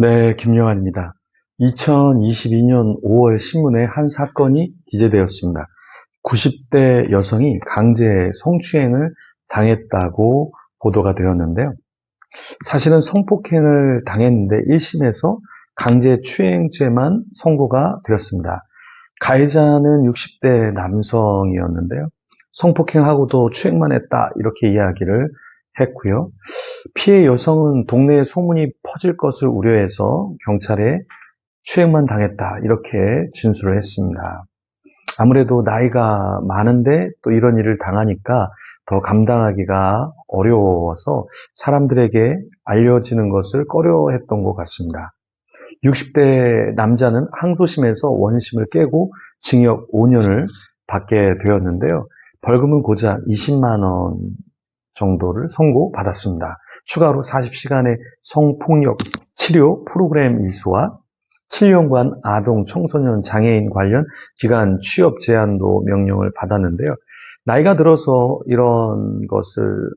네, 김영환입니다. 2022년 5월 신문에 한 사건이 기재되었습니다. 90대 여성이 강제 성추행을 당했다고 보도가 되었는데요. 사실은 성폭행을 당했는데 1심에서 강제 추행죄만 선고가 되었습니다. 가해자는 60대 남성이었는데요. 성폭행하고도 추행만 했다 이렇게 이야기를 했고요. 피해 여성은 동네에 소문이 퍼질 것을 우려해서 경찰에 추행만 당했다 이렇게 진술을 했습니다. 아무래도 나이가 많은데 또 이런 일을 당하니까 더 감당하기가 어려워서 사람들에게 알려지는 것을 꺼려했던 것 같습니다. 60대 남자는 항소심에서 원심을 깨고 징역 5년을 받게 되었는데요. 벌금은 고작 20만 원 정도를 선고받았습니다. 추가로 40시간의 성폭력 치료 프로그램 이수와 7년간 아동 청소년 장애인 관련 기간 취업 제한도 명령을 받았는데요. 나이가 들어서 이런 것을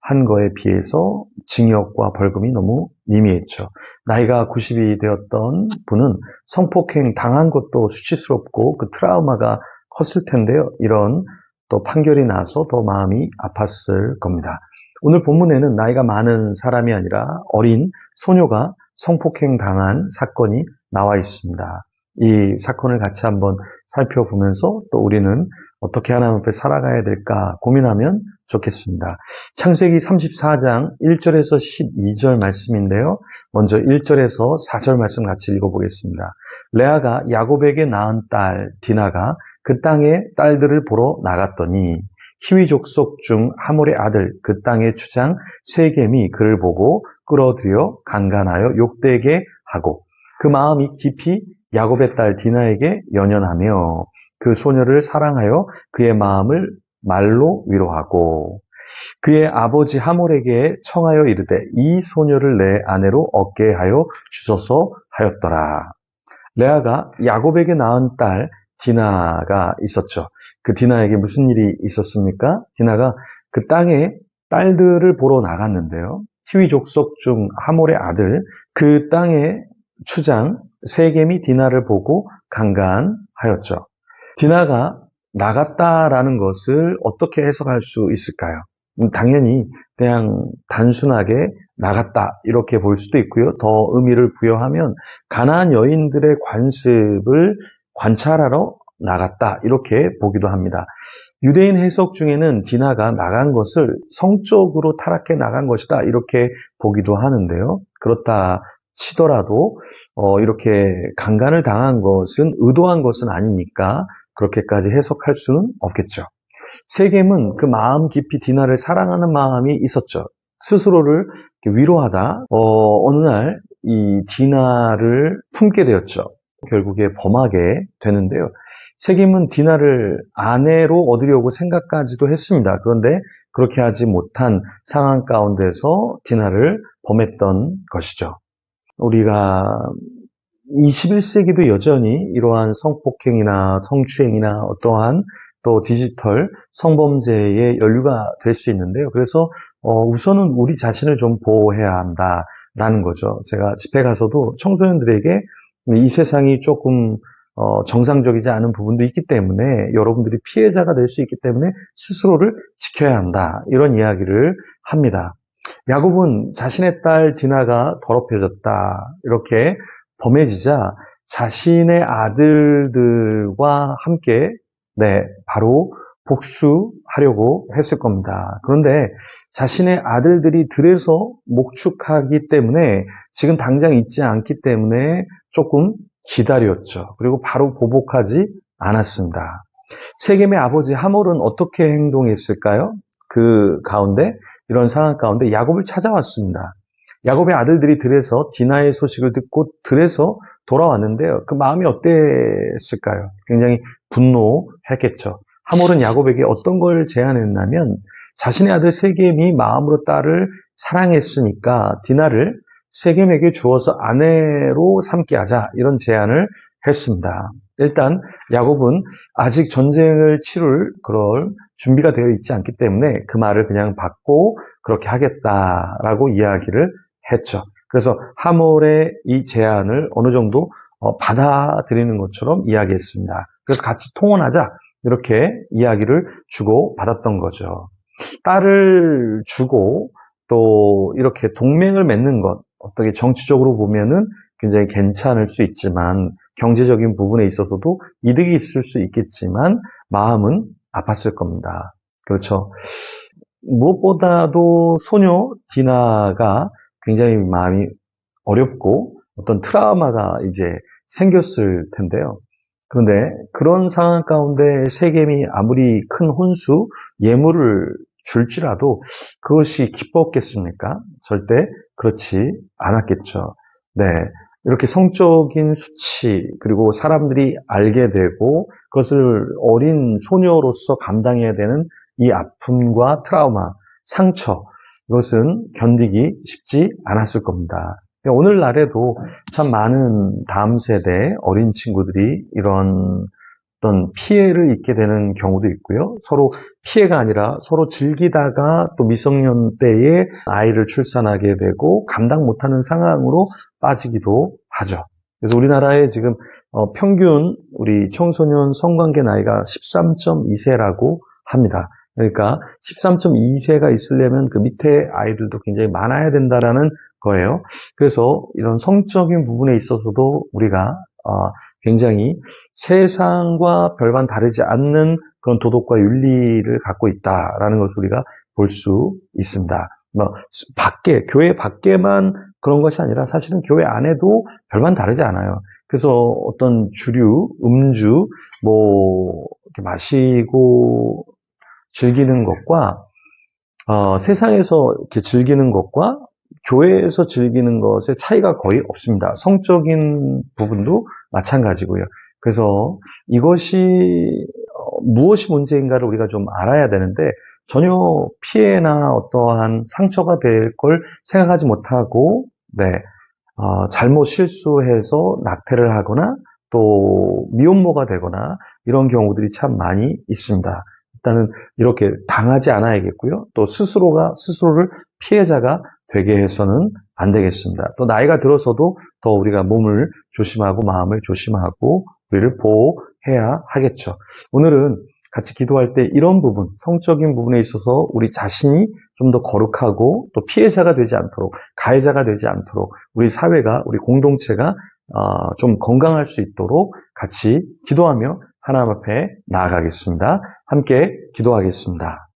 한 거에 비해서 징역과 벌금이 너무 미미했죠. 나이가 90이 되었던 분은 성폭행 당한 것도 수치스럽고 그 트라우마가 컸을 텐데요. 이런 또 판결이 나서 더 마음이 아팠을 겁니다. 오늘 본문에는 나이가 많은 사람이 아니라 어린 소녀가 성폭행 당한 사건이 나와 있습니다. 이 사건을 같이 한번 살펴보면서 또 우리는 어떻게 하나님 앞에 살아가야 될까 고민하면 좋겠습니다. 창세기 34장 1절에서 12절 말씀인데요. 먼저 1절에서 4절 말씀 같이 읽어보겠습니다. 레아가 야곱에게 낳은 딸 디나가 그 땅에 딸들을 보러 나갔더니 히위 족속 중 하몰의 아들 그 땅의 주장 세겜이 그를 보고 끌어들여 강간하여 욕되게 하고 그 마음이 깊이 야곱의 딸 디나에게 연연하며 그 소녀를 사랑하여 그의 마음을 말로 위로하고 그의 아버지 하몰에게 청하여 이르되 이 소녀를 내 아내로 얻게 하여 주소서 하였더라. 레아가 야곱에게 낳은 딸 디나가 있었죠. 그 디나에게 무슨 일이 있었습니까? 디나가 그 땅에 딸들을 보러 나갔는데요. 히위 족속 중 하몰의 아들 그 땅의 추장 세겜이 디나를 보고 강간하였죠. 디나가 나갔다라는 것을 어떻게 해석할 수 있을까요? 음, 당연히 그냥 단순하게 나갔다 이렇게 볼 수도 있고요. 더 의미를 부여하면 가나안 여인들의 관습을 관찰하러 나갔다 이렇게 보기도 합니다. 유대인 해석 중에는 디나가 나간 것을 성적으로 타락해 나간 것이다 이렇게 보기도 하는데요. 그렇다 치더라도 어, 이렇게 강간을 당한 것은 의도한 것은 아니니까 그렇게까지 해석할 수는 없겠죠. 세겜은 그 마음 깊이 디나를 사랑하는 마음이 있었죠. 스스로를 위로하다 어, 어느 날 이 디나를 품게 되었죠. 결국에 범하게 되는데요. 세겜은 디나를 아내로 얻으려고 생각까지도 했습니다. 그런데 그렇게 하지 못한 상황 가운데서 디나를 범했던 것이죠. 우리가 21세기도 여전히 이러한 성폭행이나 성추행이나 어떠한 또 디지털 성범죄의 연류가 될 수 있는데요. 그래서 어, 우선은 우리 자신을 좀 보호해야 한다라는 거죠. 제가 집회 가서도 청소년들에게 이 세상이 조금 어, 정상적이지 않은 부분도 있기 때문에 여러분들이 피해자가 될 수 있기 때문에 스스로를 지켜야 한다 이런 이야기를 합니다. 야곱은 자신의 딸 디나가 더럽혀졌다 이렇게 범해지자 자신의 아들들과 함께 네 바로 복수하려고 했을 겁니다. 그런데 자신의 아들들이 들에서 목축하기 때문에 지금 당장 있지 않기 때문에 조금 기다렸죠. 그리고 바로 보복하지 않았습니다. 세겜의 아버지 하몰은 어떻게 행동했을까요? 그 가운데 이런 상황 가운데 야곱을 찾아왔습니다. 야곱의 아들들이 들에서 디나의 소식을 듣고 들에서 돌아왔는데요. 그 마음이 어땠을까요? 굉장히 분노했겠죠. 하몰은 야곱에게 어떤 걸 제안했냐면 자신의 아들 세겜이 마음으로 딸을 사랑했으니까 디나를 세겜에게 주어서 아내로 삼게 하자 이런 제안을 했습니다. 일단 야곱은 아직 전쟁을 치룰 그럴 준비가 되어 있지 않기 때문에 그 말을 그냥 받고 그렇게 하겠다라고 이야기를 했죠. 그래서 하몰의 이 제안을 어느 정도 어, 받아들이는 것처럼 이야기했습니다. 그래서 같이 통혼하자 이렇게 이야기를 주고 받았던 거죠. 딸을 주고 또 이렇게 동맹을 맺는 것 어떻게 정치적으로 보면은 굉장히 괜찮을 수 있지만 경제적인 부분에 있어서도 이득이 있을 수 있겠지만 마음은 아팠을 겁니다. 그렇죠. 무엇보다도 소녀 디나가 굉장히 마음이 어렵고 어떤 트라우마가 이제 생겼을 텐데요. 그런데 그런 상황 가운데 세겜이 아무리 큰 혼수, 예물을 줄지라도 그것이 기뻤겠습니까? 절대 그렇지 않았겠죠. 네. 이렇게 성적인 수치, 그리고 사람들이 알게 되고 그것을 어린 소녀로서 감당해야 되는 이 아픔과 트라우마, 상처, 이것은 견디기 쉽지 않았을 겁니다. 오늘날에도 참 많은 다음 세대 어린 친구들이 이런 어떤 피해를 입게 되는 경우도 있고요. 서로 피해가 아니라 서로 즐기다가 또 미성년 때에 아이를 출산하게 되고 감당 못하는 상황으로 빠지기도 하죠. 그래서 우리나라에 지금 어, 평균 우리 청소년 성관계 나이가 13.2세라고 합니다. 그러니까 13.2세가 있으려면 그 밑에 아이들도 굉장히 많아야 된다라는 거예요. 그래서 이런 성적인 부분에 있어서도 우리가 어, 굉장히 세상과 별반 다르지 않는 그런 도덕과 윤리를 갖고 있다라는 것을 우리가 볼 수 있습니다. 뭐 밖에 교회 밖에만 그런 것이 아니라 사실은 교회 안에도 별반 다르지 않아요. 그래서 어떤 주류, 음주, 뭐 이렇게 마시고 즐기는 것과 어, 세상에서 이렇게 즐기는 것과 교회에서 즐기는 것의 차이가 거의 없습니다. 성적인 부분도 마찬가지고요. 그래서 이것이 어, 무엇이 문제인가를 우리가 좀 알아야 되는데 전혀 피해나 어떠한 상처가 될 걸 생각하지 못하고 네 어, 잘못 실수해서 낙태를 하거나 또 미혼모가 되거나 이런 경우들이 참 많이 있습니다. 일단은 이렇게 당하지 않아야겠고요. 또 스스로가 스스로를 피해자가 되게 해서는 안 되겠습니다. 또 나이가 들어서도 더 우리가 몸을 조심하고 마음을 조심하고 우리를 보호해야 하겠죠. 오늘은 같이 기도할 때 이런 부분, 성적인 부분에 있어서 우리 자신이 좀 더 거룩하고 또 피해자가 되지 않도록, 가해자가 되지 않도록 우리 사회가, 우리 공동체가 어, 좀 건강할 수 있도록 같이 기도하며 하나님 앞에 나아가겠습니다. 함께 기도하겠습니다.